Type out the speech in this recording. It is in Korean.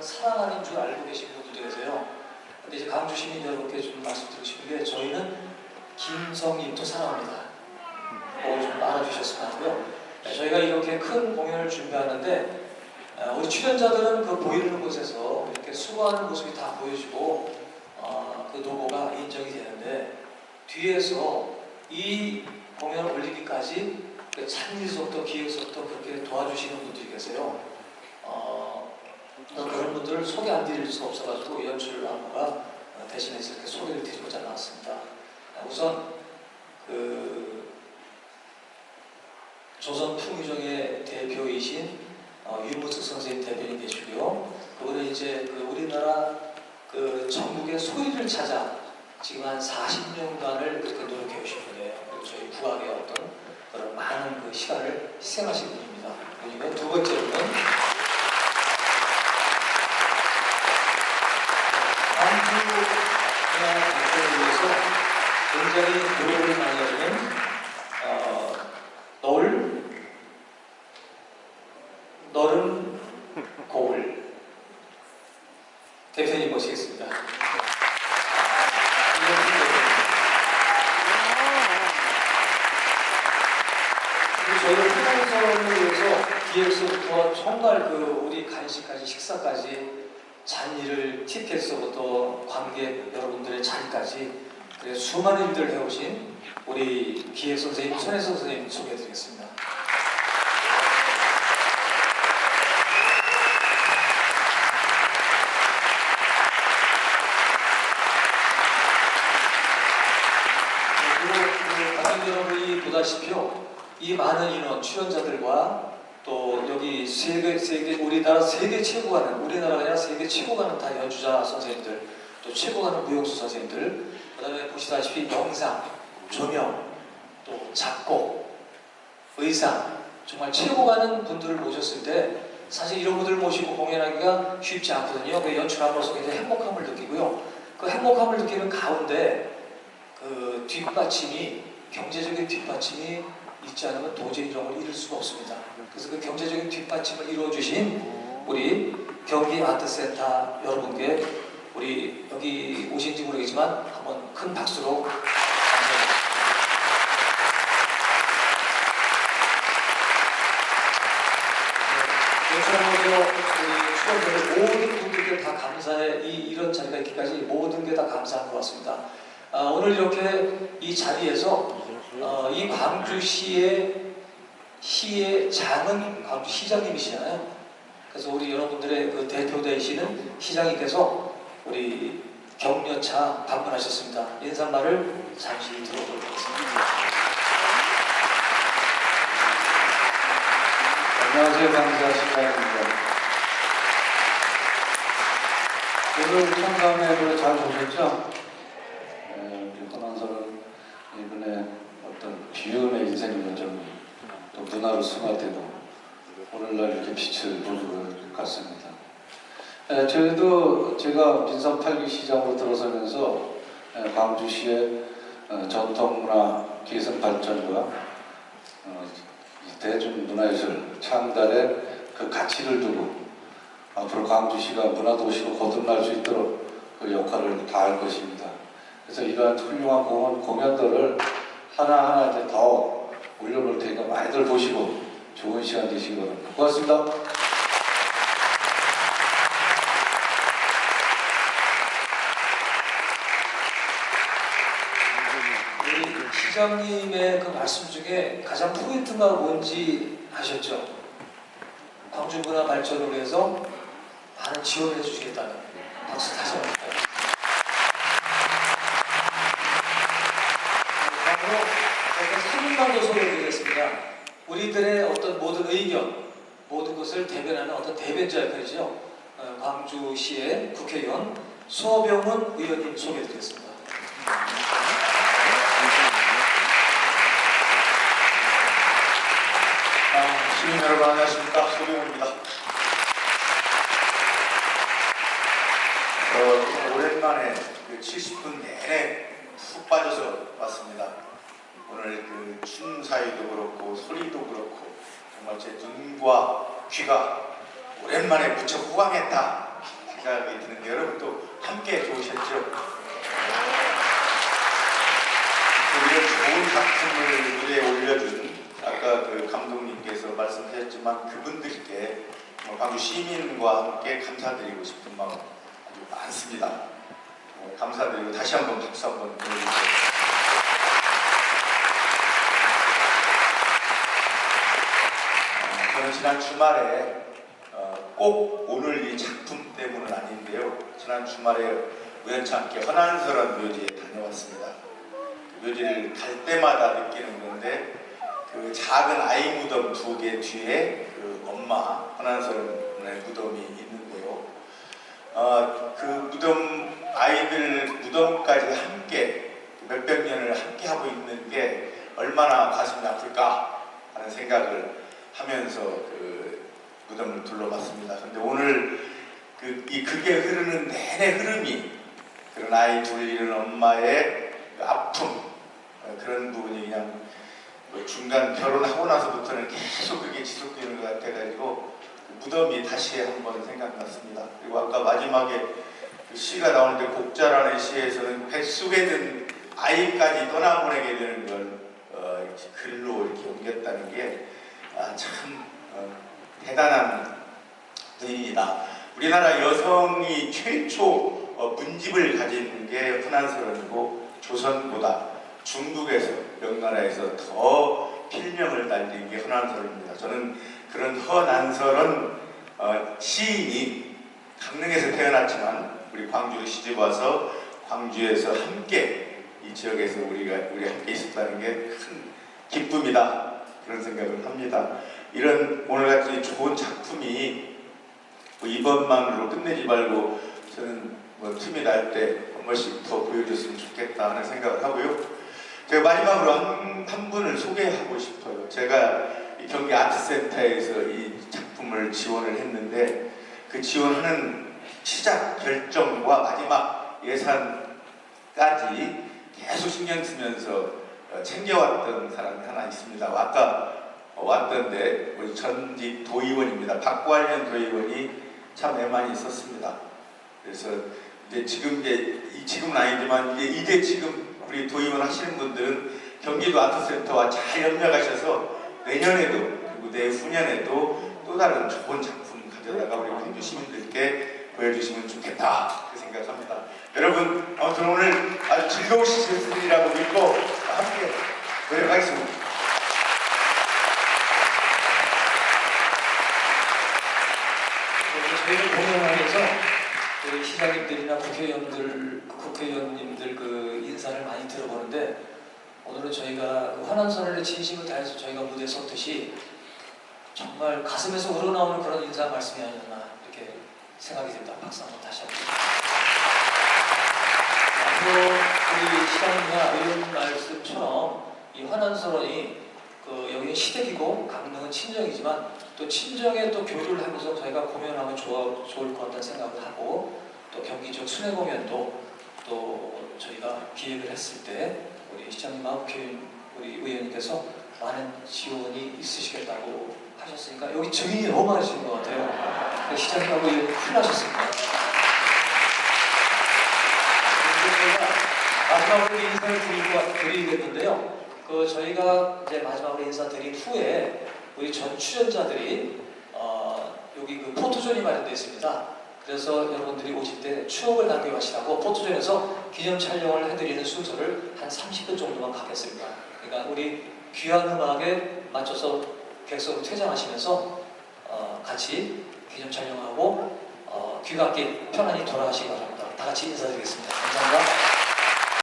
사랑하는 줄 알고 계신 분들도 계세요. 근데 이제 강주 시민 여러분께 좀 말씀드리고 싶은 게 저희는 김성님도 사랑합니다. 꼭좀 알아주셨으면 하고요. 네, 저희가 이렇게 큰 공연을 준비하는데 어, 우리 출연자들은 그 보이는 곳에서 이렇게 수고하는 모습이 다 보여지고 어, 그 노고가 인정이 되는데 뒤에서 이 공연을 올리기까지 그 찬미서부터 기획서부터 그렇게 도와주시는 분들이 계세요. 어, 또 그런 분들을 소개 안 드릴 수가 없어가지고 연출 안무가 어, 대신해서 이렇게 소개를 드리고자 나왔습니다. 아, 우선 그 조선 풍유정의 대표이신 어, 윤무숙 선생님 대변인 계시고요. 그분은 이제 그 우리나라 그 전국의 소리를 찾아 지금 한 40년간을 그렇게 노력해 오신 분이에요. 저희 국악의 어떤 그런 많은 그 시간을 희생하신 분입니다. 그리고 두 번째로는 광주 문화 발전을 위해서 굉장히 노력을 많이 하시는 어, 널 너른 고을 대표님 모시겠습니다. 그리고 저희가 프랑스어를 위해서 기획서부터 총괄 그 우리 간식까지 식사까지 잔일을 티켓서부터 관객 여러분들의 그래 수많은 일들을 해오신 우리 기획 선생님 손혜선 선생님 소개해드리겠습니다. 그리고 그 관객 여러분이 보다시피요 이 많은 인원 출연자들과 또 여기 세계 세계 우리나라 세계 최고 가는 우리나라가 아니라 세계 최고 가는 다 연주자 선생님들 또 최고 가는 무용수 선생님들 그 다음에 보시다시피 영상 조명 또 작곡 의상 정말 최고 가는 분들을 모셨을 때 사실 이런 분들을 모시고 공연하기가 쉽지 않거든요. 그 연출함으로써 굉장히 행복함을 느끼고요. 그 행복함을 느끼는 가운데 그 뒷받침이 경제적인 뒷받침이 있지 않으면 도저히 이런 걸 이룰 수가 없습니다. 그래서 그 경제적인 뒷받침을 이루어주신 우리 경기 아트센터 여러분께 우리 여기 오신지 모르겠지만 한번 큰 박수로 감사합니다. 연출하면서 우리 모든 분들께 다 감사해 이 이런 자리가 있기까지 모든 게 다 감사한 것 같습니다. 아, 오늘 이렇게 이 자리에서 어, 이 광주시의 시의 장은 광주 시장님이시잖아요. 그래서 우리 여러분들의 그 대표 되시는 시장님께서 우리 격려차 방문하셨습니다. 인사말을 잠시 들어보도록 하겠습니다. 안녕하세요. 강사 시장입니다. 오늘 청감회를 잘 보셨죠? 에, 우리 허난서는 이번에 비움의 인생을 좀또 문화로 승화되고 오늘날 이렇게 빛을 보는 것 같습니다. 에, 저희도 제가 민선 8기 시장으로 들어서면서 에, 광주시의 어, 전통문화 개선 발전과 어, 이 대중문화예술 창달의 그 가치를 두고 앞으로 광주시가 문화도시로 거듭날 수 있도록 그 역할을 다할 것입니다. 그래서 이러한 훌륭한 공연, 공연들을 하나하나 이제 더 올려놓을 테니까 많이들 보시고 좋은 시간 되시기 바랍니다. 고맙습니다. 우리 시장님의 그 말씀 중에 가장 포인트가 뭔지 아셨죠? 광주 문화 발전을 위해서 많은 지원을 해주시겠다는 박수 다시 한번 드립니다. 다음으로 제가 3분만 더 소개해드리겠습니다. 우리들의 어떤 모든 의견, 모든 것을 대변하는 어떤 대변자 역할이죠. 어, 광주시의 국회의원 수호병훈 의원님 소개해드리겠습니다. 아, 시민 여러분 안녕하십니까 소병호입니다. 어, 오랜만에 그 70분 내내 푹 빠져서 왔습니다. 오늘 그 춤사위도 그렇고 소리도 그렇고 정말 제 눈과 귀가 오랜만에 무척 호강했다 생각이 드는데 여러분 또 함께 좋으셨죠? 이런 좋은 작품을 무대에 올려준 아까 그 감독님께서 말씀하셨지만 그분들께 뭐 광주 시민과 함께 감사드리고 싶은 마음 아주 많습니다. 어, 감사드리고 다시 한번 박수 한번 보내주세요. 어, 저는 지난 주말에 어, 꼭 오늘 이 작품 때문은 아닌데요. 지난 주말에 우연찮게 허난설원 묘지에 다녀왔습니다. 그 묘지를 갈 때마다 느끼는 건데 그 작은 아이 무덤 두 개 뒤에 그 엄마 허난설원의 무덤이 있는데요. 어, 그 무덤 아이들 무덤까지 함께 몇백 년을 함께 하고 있는 게 얼마나 가슴이 아플까 하는 생각을 하면서 그 무덤을 둘러봤습니다. 근데 오늘 그, 이 그게 흐르는 내내 흐름이 그런 아이 둘 잃은 엄마의 그 아픔 어, 그런 부분이 그냥 뭐 중간 결혼하고 나서부터는 계속 그게 지속되는 것 같아가지고 그 무덤이 다시 한번 생각났습니다. 그리고 아까 마지막에 그 시가 나오는데 곡자라는 시에서는 뱃속에 든 아이까지 떠나보내게 되는 걸 어, 글로 이렇게 옮겼다는 게 아, 참 어, 대단한 분입니다. 우리나라 여성이 최초 어, 문집을 가진 게 흔한설원이고 조선보다 중국에서 명나라에서 더 필명을 달린 게 흔한설입니다. 저는 그런 허난설은 어, 시인이 강릉에서 태어났지만 우리 광주로 시집 와서 광주에서 함께 이 지역에서 우리가 우리 함께 있었다는 게 큰 기쁨이다 그런 생각을 합니다. 이런 오늘 같은 좋은 작품이 뭐 이번만으로 끝내지 말고 저는 뭐 틈이 날 때 한 번씩 더 보여줬으면 좋겠다 하는 생각을 하고요. 제가 마지막으로 한, 한 분을 소개하고 싶어요. 제가 이 경기 아트센터에서 이 작품을 지원을 했는데 그 지원하는 시작 결정과 마지막 예산까지 계속 신경 쓰면서 어, 챙겨왔던 사람이 하나 있습니다. 아까 어, 왔던데 우리 전직 도의원입니다. 박관현 도의원이 참 애만이 있었습니다. 그래서 이제 지금 이제 이- 지금은 아니지만 이제, 이제 지금 우리 도의원 하시는 분들은 경기도 아트센터와 잘 연락하셔서 내년에도 그리고 내후년에도 또 다른 좋은 작품 가져다가 우리 광주 시민들께 보여주시면 좋겠다 그 생각합니다. 여러분 아무튼 오늘 아주 즐거우시리라고 믿고 함께 노력하겠습니다. 저희를 공연하면서 저희 시장님들이나 국회의원들, 국회의원님들 그 인사를 많이 들어보는데 오늘은 저희가 그 환원 선언의 진심을 다해서 저희가 무대에 섰듯이 정말 가슴에서 우러나오는 그런 인사 말씀이 아니었나 이렇게 생각이 듭니다. 박수 한번 다시 한번. 앞으로 우리 시장님이나 의원 말씀처럼 이 환원선언이 그 여기는 시댁이고 강릉은 친정이지만 또 친정에 또 교류를 하면서 저희가 공연하면 좋아, 좋을 것 같다는 생각을 하고 또 경기 지역 순회 공연도 또 저희가 기획을 했을 때 우리 시장님하고 우리 의원님께서 많은 지원이 있으시겠다고 하셨으니까 여기 증인이 너무 많으신 것 같아요. 그래서 시장님하고 큰일 나셨습니다. 그리고 저희가 마지막으로 인사를 드리고, 드리겠는데요. 그 저희가 이제 마지막으로 인사드린 후에 우리 전 출연자들이 어, 여기 그 포토존이 마련되어 있습니다. 그래서 여러분들이 오실 때 추억을 남겨가시라고 포토존에서 기념 촬영을 해드리는 순서를 한 30분 정도만 갖겠습니다. 그러니까 우리 귀한 음악에 맞춰서 객석으로 퇴장하시면서 어, 같이 기념 촬영하고 어, 귀갓길 편안히 돌아가시기 바랍니다. 다 같이 인사드리겠습니다. 감사합니다.